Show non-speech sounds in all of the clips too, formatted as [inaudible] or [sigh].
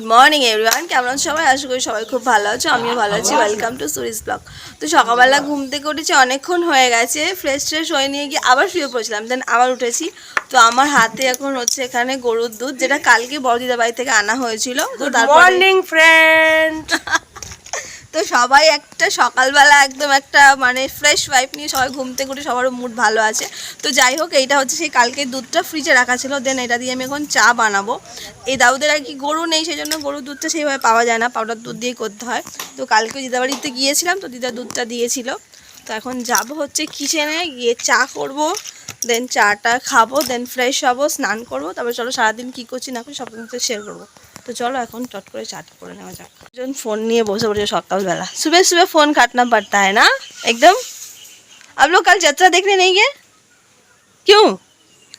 Good morning everyone কেমন সবাই? আশা করি সবাই খুব ভালো আছো। আমিও ভালো আছি। ওয়েলকাম টু সুরিস ব্লগ তো সকালবেলা ঘুম থেকে উঠেছি অনেকক্ষণ হয়ে গেছে। ফ্রেশ ট্রেশ হয়ে নিয়ে গিয়ে আবার শুয়ে পড়েছিলাম। দেন আবার উঠেছি। তো আমার হাতে এখন হচ্ছে এখানে গরুর দুধ যেটা কালকে বড়দিদা বাড়ি থেকে আনা হয়েছিল। তো তারপর মর্নিং ফ্রেন্ড তো সবাই একটা সকালবেলা একদম একটা মানে ফ্রেশ ওয়াইফ নিয়ে সবাই ঘুম থেকে উঠে সবার মুড ভালো আছে। তো যাই হোক, এইটা হচ্ছে সেই কালকে দুধটা ফ্রিজে রাখা ছিল। দেন এটা দিয়ে আমি এখন চা বানাবো। এই দাউদের আর কি গরু নেই সেই জন্য গরুর দুধটা সেইভাবে পাওয়া যায় না। পাউডার দুধ দিয়েই করতে হয়। তো কালকে দিদাবাড়িতে গিয়েছিলাম, তো দিদা দুধটা দিয়েছিল। তো এখন যাব হচ্ছে কিচেনে গিয়ে চা করব দেন চাটা খাব দেন ফ্রেশ হব, স্নান করব। তারপর চলো সারাদিন কী করছি না করছি সব শেয়ার করব। তো চলো এখন চট করে চাটা করে নেওয়া যাক জন ফোন নিয়ে বসে পড়েছে সকালবেলা सुबह सुबह फ़ोन काटना पड़ता है ना एकदम आप लोग कल जत्रा देखने नहीं गए क्यों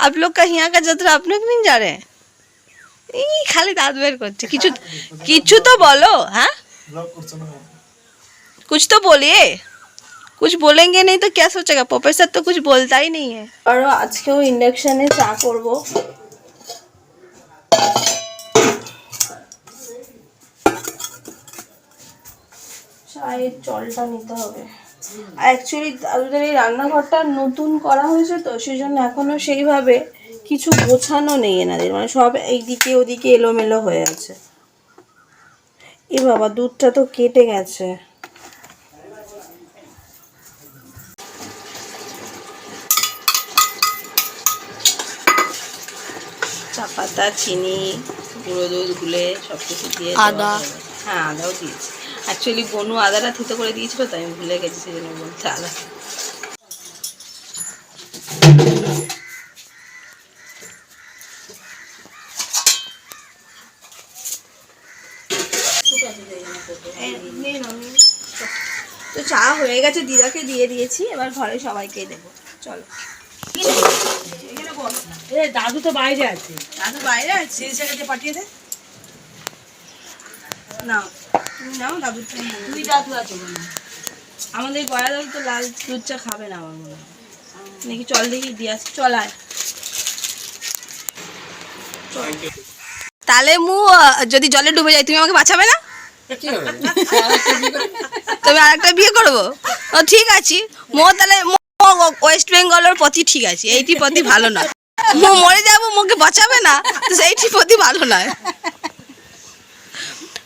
आप लोग का यहाँ का जत्रा आप लोग नहीं जा रहे हैं এই খালি দাঁত বের করছে কিছু কিছু তো বলো হ্যাঁ कुछ तो बोलिए कुछ बोलेंगे नहीं तो क्या सोचेगा प्रोफेसर तो कुछ बोलता ही नहीं है আর আজকেও ইন্ডাকশনে চা করব চায়ের জলটা নিতে হবে। অ্যাকচুয়ালি তাদের এই রান্নাঘরটা নতুন করা হয়েছে তো সেই জন্য এখনও সেইভাবে কিছু গোছানো নেই এনাদের। মানে সব এইদিকে ওদিকে এলোমেলো হয়ে আছে। এ বাবা দুধটা তো কেটে গেছে। চা পাতা চিনি গুঁড়ো দুধ গুলে সব কিছু দিয়ে আদা। হ্যাঁ আদাও দিয়েছি। অ্যাকচুয়ালি বনু আদাটা থিতে করে দিয়েছিল তাই আমি ভুলে গেছি সেই জন্য বলতে আদা নে নে। তো চা হয়ে গেছে দিদাকে দিয়ে দিয়েছি এবার ঘরে সবাইকে দেবো। চলো। দাদু তো বাইরে আছে। দাদু বাইরে আছে। সেই জায়গাতে পাঠিয়ে দে। নাও তুমি নাও দাদুর তুমি দাদু আছে আমাদের গয়া দাদু তো লাল দুধ চা খাবে না আমার মনে হয়। নাকি চল দেখি দিয়ে আসি। চল আয়। তাহলে মু যদি জলে ডুবে যাই তুমি আমাকে বাঁচাবে না? তুমি আরেকটা বিয়ে করব? ও ঠিক আছে। মো তাহলে মো ওয়েস্ট বেঙ্গলের প্রতি ঠিক আছে। এইটি প্রতি ভালো নয়। মো মরে যাব মোকে বাঁচাবে না? তো সেইটি প্রতি ভালো নয়।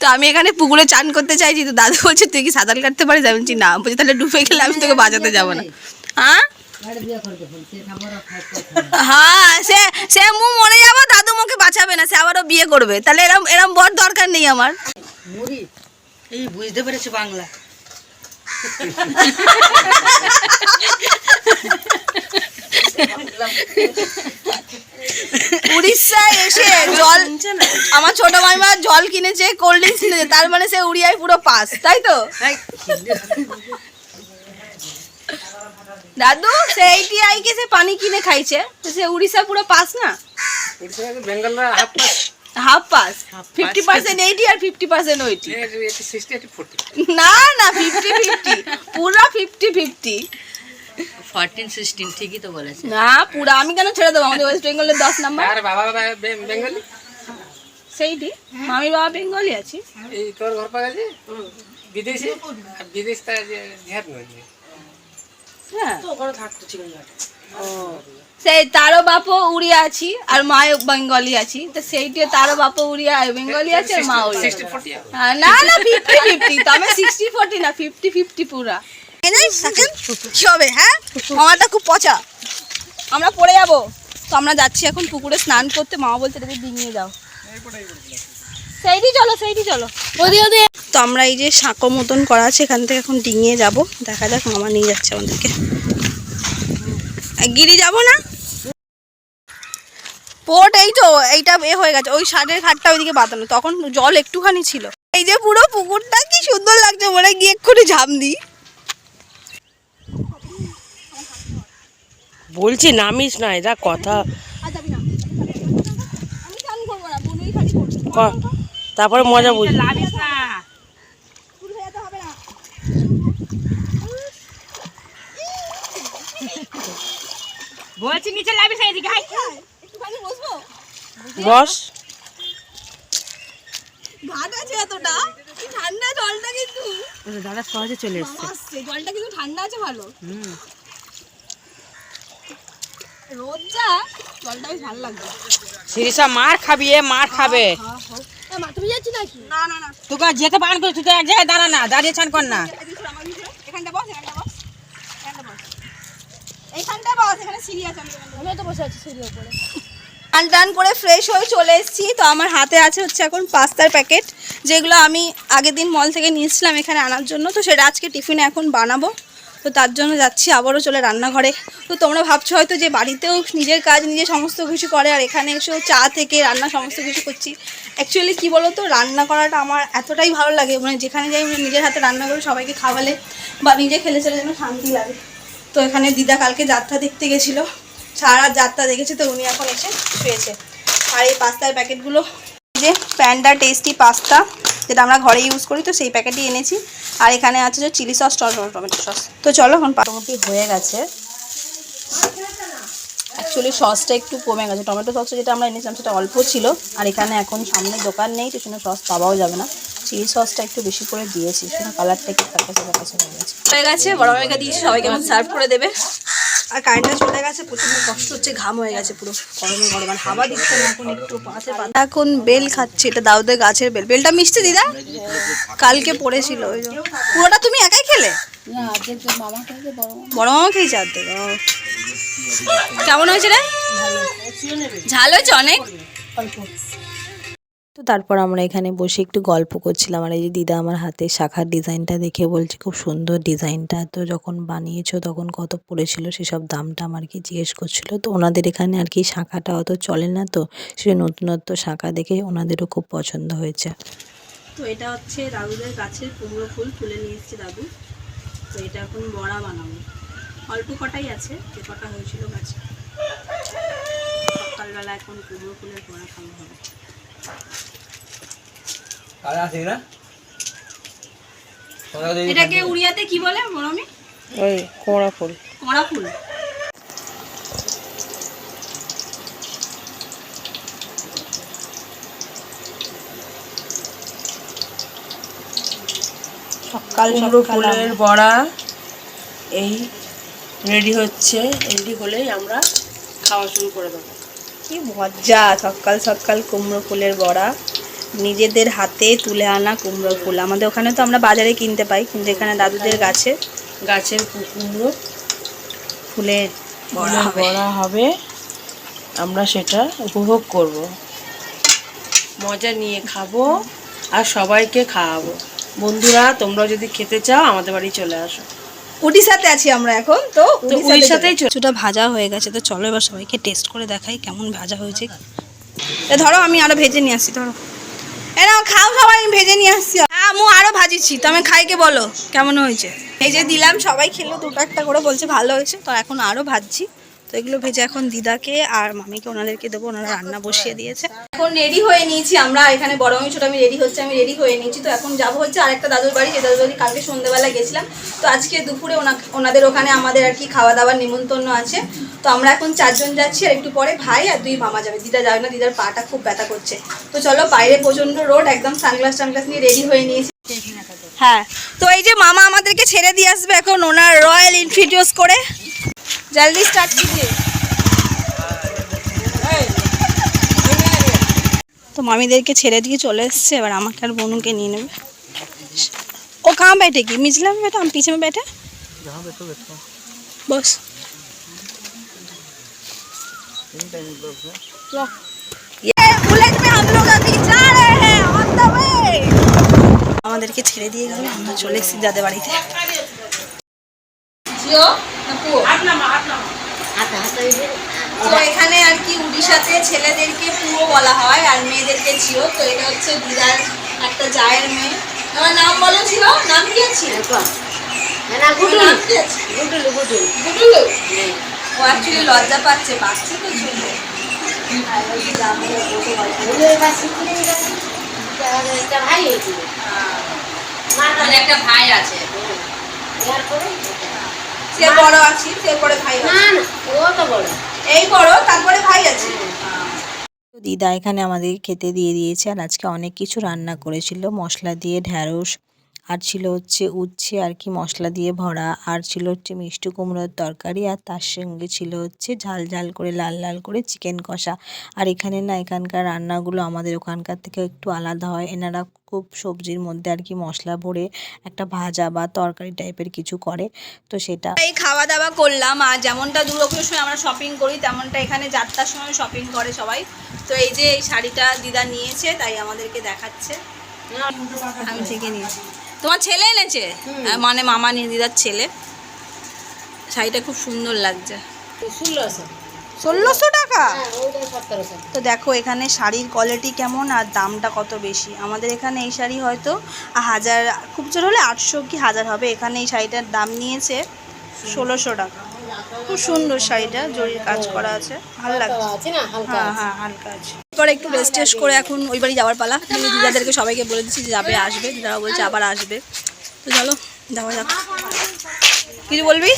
তো আমি এখানে পুকুরে চান করতে চাইছি তো দাদু বলছে তুই কি সাঁতার কাটতে পারিস? আমি বলছি না বলছি তাহলে ডুবে গেলে আমি তোকে বাঁচাতে যাব না। হ্যাঁ হ্যাঁ সে সে মু মরে যাব দাদু মুখে বাঁচাবে না সে আবারও বিয়ে করবে। তাহলে এরম এরম বর দরকার নেই আমার। এই বুঝতে পেরেছে বাংলা? [laughs] [laughs] উড়িষ্যায় এসে জল আমার ছোট মাইমা জল কিনেছে কোল্ড ড্রিঙ্কস কিনেছে তার মানে সে উড়িয়ায় পুরো পাস তাই তো? দাদু সে আইটিআই কে সে পানি কিনে খাইছে সে উড়িষ্যা পুরো পাস না? Half pass. ফিফটি পার্সেন্ট এইটি আর ফিফটি পার্সেন্ট ওইটি না না ফিফটি ফিফটি পুরো ফিফটি ফিফটি ফোরটিন সিক্সটিন ঠিকই তো বলেছে। না পুরো আমি কেন ছেড়ে দেবো? আমাদের ওয়েস্ট বেঙ্গলের দশ নাম্বার আর বাবা বেঙ্গলি? সেইটি। মামির বাবা বেঙ্গলি আছি। এই তোর ঘর বিদেশি? আর বিদেশ তার ঝের নয় হ্যাঁ। তো ওখানে থাকতো সেই তারও বাপও উড়িয়া আছি আর মা বেঙ্গলি আছি। তো সেইটি তারও বাপ উড়িয়া বেঙ্গলি আছে আর মা উড়িয়া। সিক্সটি হ্যাঁ, না না ফিফটি ফিফটি তবে সিক্সটি ফোর্টি না ফিফটি ফিফটি পুরা। কি হবে হ্যাঁ? আমারটা খুব পচা। আমরা পড়ে যাব। তো আমরা যাচ্ছি এখন পুকুরে স্নান করতে। মামা বলতে এটাকে ডিঙিয়ে যাও। সেইটি চলো সেইটি চলো। ওদি ওদি তো আমরা এই যে সাঁকো মতন করা আছে এখান থেকে এখন ডিঙিয়ে যাব। দেখা যাক মামা নিয়ে যাচ্ছে আমাদেরকে। গিরি যাব না? পোর্ট এই তো এইটা এ হয়ে গেছে। ওই সারের ঘাটটা ওইদিকে বাঁধানো। তখন জল একটুখানি ছিল। এই যে পুরো পুকুরটা কি সুন্দর লাগছে মনে গিয়ে এক্ষুনি ঝাম দিই। বলছি নামিস না এটা কথা। তারপরে মজা বুঝবি বলছি নিচে দিকে বস। ঘাট আছে এতটা। ঠান্ডা জলটা কিন্তু দাদা সহজে চলে এসছে। জলটা কিন্তু ঠান্ডা আছে ভালো। হুম। রোদ যা জলটা বেশ ভালো লাগবে। শিরিষা মার খাবি এ মার খাবে। মাথা যাচ্ছি নাকি? না না না। তোকে যেতে বান করে তুই তো এক জায়গায় দাঁড়া না দাঁড়িয়ে ছান কর না। এখানটা বস এখানটা বস। এখানটা বস। এইখানটা বস এখানে সিঁড়ি আছে আমি তো বসে আছি সিঁড়ির উপরে টান টান করে ফ্রেশ হয়ে চলে এসেছি। তো আমার হাতে আছে হচ্ছে এখন পাস্তার প্যাকেট যেগুলো আমি আগের দিন মল থেকে নিয়েছিলাম এখানে আনার জন্য। তো সেটা আজকে টিফিনে এখন বানাবো। তো তার জন্য যাচ্ছি, আবারও চলে রান্নাঘরে। তো তোমরা ভাবছ হয়তো যে বাড়িতেও নিজের কাজ নিজে সমস্ত কিছু করে, আর এখানে এসেও চা থেকে রান্না সমস্ত কিছু করছি। অ্যাকচুয়ালি কী বলো তো রান্না করাটা আমার এতটাই ভালো লাগে মানে যেখানে যাই মানে নিজের হাতে রান্না করে, সবাইকে খাওয়ালে বা নিজে খেলে চলে যেন শান্তি লাগে। তো এখানে দিদা কালকে যাত্রা দেখতে গেছিল, সারা যাত্রা দেখেছে, তো উনি এখন এসে শুয়েছে। আর এই পাস্তার প্যাকেটগুলো যে প্যান্ডা টেস্টি পাস্তা যেটা আমরা ঘরে ইউজ করি, তো সেই প্যাকেটই এনেছি। আর এখানে আছে যে চিলি সস টমেটো সস তো চলো এখন মোটামুটি হয়ে গেছে। অ্যাকচুয়ালি সসটা একটু কমে গেছে। টমেটো সসটা যেটা আমরা এনেছিলাম, সেটা অল্প ছিল। আর এখানে এখন সামনে দোকান নেই, তো সেখানে সস পাওয়াও যাবে না। চিলি সসটা একটু বেশি করে দিয়েছি কালারটা একটু হয়ে গেছে। হয়ে গেছে, বড় দিয়েছি, সবাইকে সার্ভ করে দেবে। আর কারেন্টটা চলে গেছে প্রচণ্ড কষ্ট হচ্ছে ঘাম হয়ে গেছে পুরো গরমে গরম। আর হাওয়া দিচ্ছে না এখন একটু পাতা এখন বেল খাচ্ছে এটা দাউদের গাছের বেল। বেলটা মিষ্টি দিদা? কালকে পড়েছিল ওই। পুরোটা তুমি একাই খেলে? বড় মামা। খেয়েছে ও। কেমন হয়েছে রে? ঝাল হয়েছে অনেক? তো তারপর আমরা এখানে বসে একটু গল্প করছিলাম। আর এই যে দিদা আমার হাতে শাখার ডিজাইনটা দেখে বলছে, খুব সুন্দর ডিজাইনটা। তো যখন বানিয়েছো তখন কত পড়েছিল সেসব দামটা আমার কি জিজ্ঞেস করছিল। তো ওনাদের এখানে আর কি শাখাটা অত চলে না তো সে নতুনত্ব শাখা দেখে ওনাদেরও খুব পছন্দ হয়েছে। তো এটা হচ্ছে দাদুদের গাছের কুমড়ো ফুল, তুলে নিয়ে এসেছে দাদু। তো এটা এখন বড়া বানাবো। অল্প কটাই আছে যে কটা হয়েছিল গাছে। সকালবেলা এখন কুমড়ো ফুলের বড়া খাওয়া হবে। আর আছে না এটাকে উড়িয়াতে কি বলে মরমি ওই কোমড়া ফুল। কড়া ফুল। সকাল ফুলের বড়া এই রেডি হচ্ছে। রেডি হলেই আমরা খাওয়া শুরু করে দেবো। কি মজা, সকাল সকাল কুমড়ো ফুলের বড়া। নিজেদের হাতে তুলে আনা কুমড়ো ফুল। আমাদের ওখানে তো আমরা বাজারে কিনতে পাই, কিন্তু এখানে দাদুদের গাছে, গাছের কুমড়ো ফুলের বড়া বড়া হবে। আমরা সেটা উপভোগ করব। মজা নিয়ে খাব আর সবাইকে খাওয়াবো। বন্ধুরা তোমরা যদি খেতে চাও, আমাদের বাড়ি চলে আসো। উড়িষ্যাতে আছি আমরা এখন। তো উড়িষ্যাতেই কিছুটা ভাজা হয়ে গেছে। তো চলো এবার সবাইকে টেস্ট করে দেখাই কেমন ভাজা হয়েছে। এ ধরো আমি আরও ভেজে নিয়ে আসি ধরো। এ নাও খাও সবাই আমি ভেজে নিয়ে আসছি। হ্যাঁ আমি আরও ভাজিছি। তো আমি খাইকে বলো কেমন হয়েছে? ভেজে দিলাম সবাই খেলো দুটো একটা করে বলছে ভালো হয়েছে। তো এখন আরও ভাজছি। তো এগুলো ভেজে এখন দিদাকে আর মামিকে, ওনাদেরকে দেবো। ওনারা রান্না বসিয়ে দিয়েছে। এখন রেডি হয়ে নিয়েছি আমরা, এখানে বড় আমি ছোট আমি রেডি হচ্ছে, আমি রেডি হয়ে নিয়েছি। তো এখন যাব হচ্ছে আরেকটা দাদুর বাড়ি, যে দাদুর বাড়ি কালকে সন্ধ্যেবেলা গেছিলাম। তো আজকে দুপুরে ওনা- ওনাদের ওখানে আমাদের আর কি খাওয়া দাওয়ার নিমন্ত্রণ আছে। তো আমরা এখন চারজন যাচ্ছি, আর একটু পরে ভাই আর দুই মামা যাবে। দিদা যাবে না, দিদার পাটা খুব ব্যথা করছে। তো চলো, বাইরে প্রচণ্ড রোড একদম সানগ্লাস টানগ্লাস নিয়ে রেডি হয়ে নিয়েছি। হ্যাঁ তো এই যে মামা আমাদেরকে ছেড়ে দিয়ে আসবে এখন, ওনার রয়্যাল ইনফিডিউস করে। জলদি স্টার্ট कीजिए তো মামিদেরকে ছেড়ে দিয়ে চলে এসছে এবার আমাকে আর বনুকে নিয়ে নেবে ও কাঁ बैठेगी मिजला में बैठा हम पीछे में बैठे बस ये बुलेट में हम लोग अभी जा रहे हैं ऑन द वे আমাদেরকে ছেড়ে দিয়ে গেল আমরা চলে এসেছি যাদের বাড়িতে জিও না পুয়ো তো এখানে আর কি উড়িষ্যাতে ছেলেদেরকে পুরো বলা হয় আর মেয়েদেরকে ঝিও। তো এটা হচ্ছে দিদার একটা জায়ের মেয়ে। আমার নাম বলো ছিল নাম কি আছে? ও অ্যাকচুয়ালি লজ্জা পাচ্ছে পাচ্ছে তো ছিল আর ওই যে আমরা বসে গল্প করছি। মানে একটা ভাই আছে। সে বড় আছি সে পরে ভাই বড়। এই বড় তারপরে ভাই আছে। দিদা এখানে আমাদের খেতে দিয়ে দিয়েছে আর আজকে অনেক কিছু রান্না করেছিল মশলা দিয়ে ঢ্যাঁড়স আর ছিল হচ্ছে উচ্ছে আর কি মশলা দিয়ে ভরা। আর ছিল হচ্ছে মিষ্টি কুমড়োর তরকারি আর তার সঙ্গে ছিল হচ্ছে ঝাল ঝাল করে লাল লাল করে চিকেন কষা। আর এখানে না এখানকার রান্নাগুলো আমাদের ওখানকার থেকে একটু আলাদা হয়। এনারা খুব সবজির মধ্যে আর কি মশলা ভরে একটা ভাজা বা তরকারি টাইপের কিছু করে। তো সেটা এই খাওয়া দাওয়া করলাম। আর যেমনটা দুর্গাপুজোর সময় আমরা শপিং করি, তেমনটা এখানে যাত্রার সময় শপিং করে সবাই। তো এই যে এই শাড়িটা দিদা নিয়েছে, তাই আমাদেরকে দেখাচ্ছে। আমি থেকে নিয়েছি। তোমার ছেলে এনেছে? হ্যাঁ, মানে মামা নিয়ে দিদার ছেলে। শাড়িটা খুব সুন্দর লাগছে। ষোলোশো। টাকা? তো দেখো এখানে শাড়ির কোয়ালিটি কেমন আর দামটা কত বেশি? আমাদের এখানে এই শাড়ি হয়তো হাজার খুব জোর হলে আটশো কি হাজার হবে। এখানে এই শাড়িটার দাম নিয়েছে ষোলোশো টাকা। খুব সুন্দর শাড়িটা জরির কাজ করা আছে। ভালো লাগছে। হ্যাঁ হ্যাঁ হালকা আছে। এরপরে একটু রেস্ট টেস্ট করে এখন ওই বাড়ি যাওয়ার পালা। আমি দিদাদেরকে সবাইকে বলে দিচ্ছি যে যাবে আসবে। দিদারা বলছে আবার আসবে। তো চলো যাওয়া যাক। কিছু বলবি?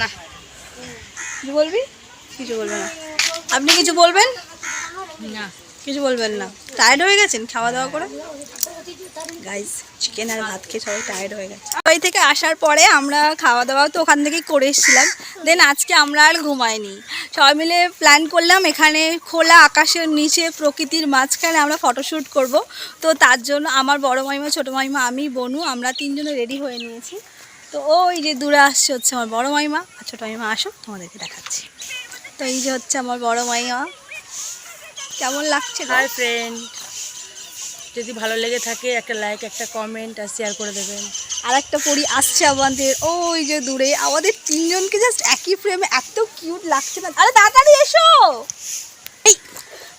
না। কিছু বলবি? কিছু বলবে না। আপনি কিছু বলবেন? না। কিছু বলবেন না। টায়ার্ড হয়ে গেছেন খাওয়া দাওয়া করে? গাইস চিকেন আর ভাত খেয়ে সবাই টায়ার্ড হয়ে গেছে। ওই থেকে আসার পরে আমরা খাওয়া দাওয়া তো ওখান থেকেই করে এসেছিলাম। দেন আজকে আমরা আর ঘুমাইনি। সবাই মিলে প্ল্যান করলাম এখানে খোলা আকাশের নিচে প্রকৃতির মাঝখানে আমরা ফটোশ্যুট করব। তো তার জন্য আমার বড় মাইমা, ছোটো মাইমা, আমি, বনু, আমরা তিনজনে রেডি হয়ে নিয়েছি। তো ওই যে দূরে আসছে হচ্ছে আমার বড় মাইমা আর ছোটো মাইমা, আসো, তোমাদেরকে দেখাচ্ছি। তো এই যে হচ্ছে আমার বড় মাইমা। কেমন লাগছে? হাই ফ্রেন্ড যদি ভালো লেগে থাকে, একটা লাইক একটা কমেন্ট আর শেয়ার করে দেবেন। আর একটা পরি আসছে আমাদের, ওই যে দূরে। আমাদের তিনজনকে জাস্ট একই ফ্রেমে এত কিউট লাগছে না। আরে তাড়াতাড়ি এসো!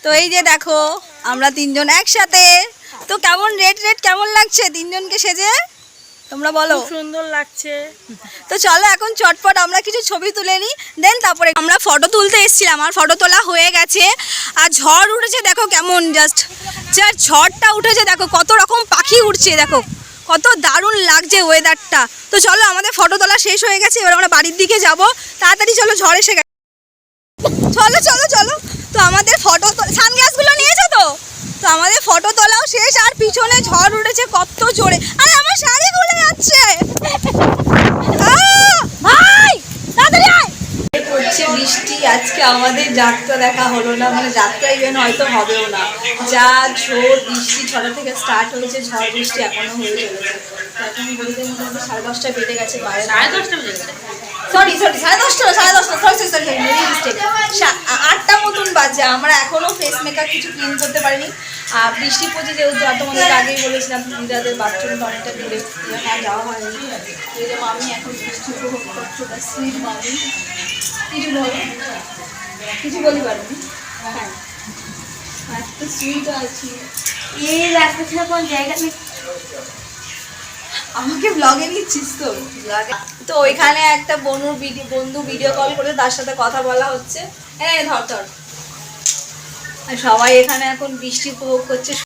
তো এই যে দেখো, আমরা তিনজন একসাথে। তো কেমন রেড রেড কেমন লাগছে তিনজনকে সেজে? তোমরা বলো। সুন্দর লাগছে। তো চলো এখন চটপট আমরা কিছু ছবি তুলে নিই দেন তারপরে আমরা ফটো তুলতে এসেছিলাম আর ফটো তোলা হয়ে গেছে। আর ঝড় উঠেছে দেখো কেমন জাস্ট যার ঝড়টা উঠেছে দেখো কত রকম পাখি উঠছে দেখো। কত দারুণ লাগছে ওয়েদারটা তো চলো আমাদের ফটো তোলা শেষ হয়ে গেছে এবার আমরা বাড়ির দিকে যাব। তাড়াতাড়ি চলো ঝড় এসে গেছে। চলো চলো চলো। তো আমাদের ফটো সানগ্লাসগুলো নিয়েছো তো? তো আমাদের ফটো তোলাও শেষ আর পিছনে ঝড় উঠেছে কত জোরে। আরে আমার শাড়ি খুলে যাচ্ছে আহ! ভাই তাড়াতাড়ি আয় পড়ছে বৃষ্টি আজকে আমাদের যাত্রা দেখা হলো না মানে যাত্রা ইভেন হয়তো হবেও না। যা ঝড় বৃষ্টি ছটা থেকে স্টার্ট হয়েছে ঝড় বৃষ্টি এখনও হয়ে চলেছে। তো এখন বলতে মোটামুটি সাড়ে দশটা বেজে গেছে বাইরে। সাড়ে দশটা বেজে গেছে? সরি সরি সাড়ে দশটা সাড়ে দশটা sorry sorry sorry very mistake আটটা মতন বাজে আমরা এখনও ফেস মেকআপ কিছু ক্লিন করতে পারিনি। আর বৃষ্টি পড়ছে যেহেতু আর তোমাদের আগেই বলেছিলাম দিদাদের বাথরুমটা অনেকটা দূরে। আর যাওয়া হয়নি। এই যে এখন বৃষ্টি উপভোগ করছ সুইট মামি হ্যাঁ। আমাকে নিচ্ছিস তো? একটা বন্ধু ভিডিও কল করে তার সাথে কথা বলা হচ্ছে। এই ধর ধর। সবাই এখানে এখন বৃষ্টি উপভোগ করছে।